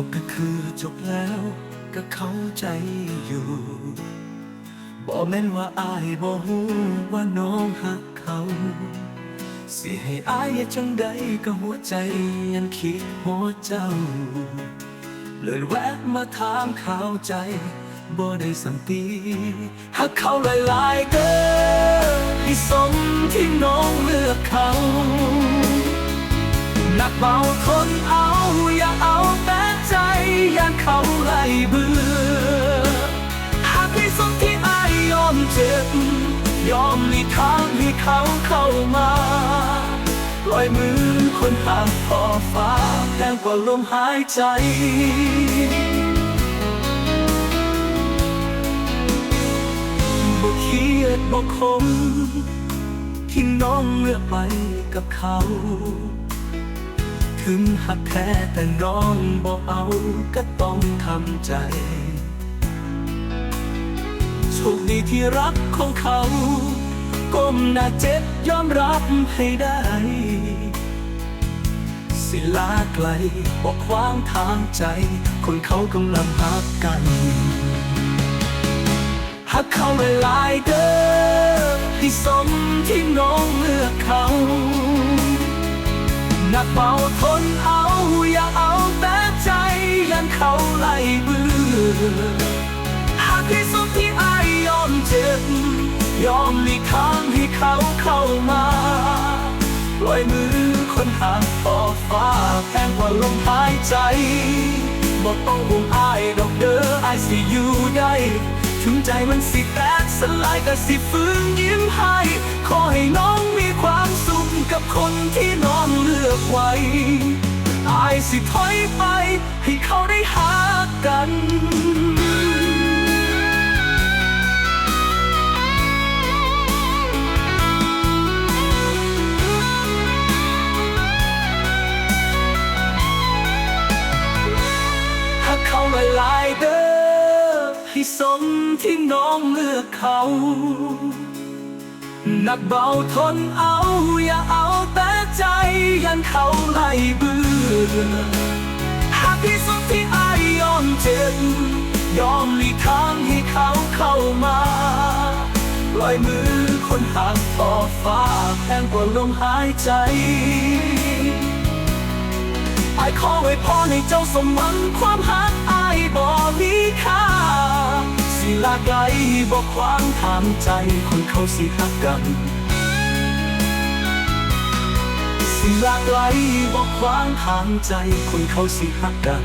ก็ก็คือจบแล้วก็เข้าใจอยู่บอกแม่นว่าอายบ่ฮู้ว่าน้องหักเขา สิให้อายจังใดก็หัวใจยังคิดหัวเจ้า เลยแวะมาถามข่าวใจบ่ได้สันติหักเขาหลายๆเด้อให้สมที่น้องเลือกเขา หนักเบาทนเอาอย่าเอา ยอมหลีกทางให้เขาเข้ามาปล่อยมือคนห่างพอฟ้าแรงกว่าลมหายใจบ่เครียดบ่คมที่น้องเลือกไปกับเขา ถึงหักแท้แต่น้องบอกเอาก็ต้องทำใจ โชคดีที่รักของเขา ก้มหน้าเจ็บยอมรับให้ได้ สิลาไกลบอกขวางทางใจ คนเขากำลังหักกันหักเขาหลายเด้อให้สมที่น้องเลือกเขาหนักเบาทนเอา อย่าเอาแต่ใจยันเขาไล่เบื่อ ทางให้เขาเข้ามาปล่อยมือคนห่างขอฟ้าแพงกว่าลมหายใจบอกต้องห่วงอายดอกเด้ออายสิอยู่ได้ถึงใจมันสิแตกสลายก็สิฟื้นยิ้มให้ขอให้น้องมีความสุขกับคนที่น้องเลือกไว้อายสิถอยไปให้เขาได้หากัน หากเขาหลายเด้อให้สมที่น้องเลือกเขาหนักเบาทนเอาอย่าเอาแต่ใจยันเขาไล่เบื่อหากที่สุดที่อายยอมเจ็บยอมหลีกทางให้เขาเข้ามาปล่อยมือคนห่างขอฟ้าแพงกว่าลมหายใจไอขอไว้พรให้เจ้าสมหวังความหักอ บ่มีค่า สิลาไกลบ่ควางทางใจคนเขาสิหักกัน สิลาไกลบ่ควางทางใจคนเขาสิหักกัน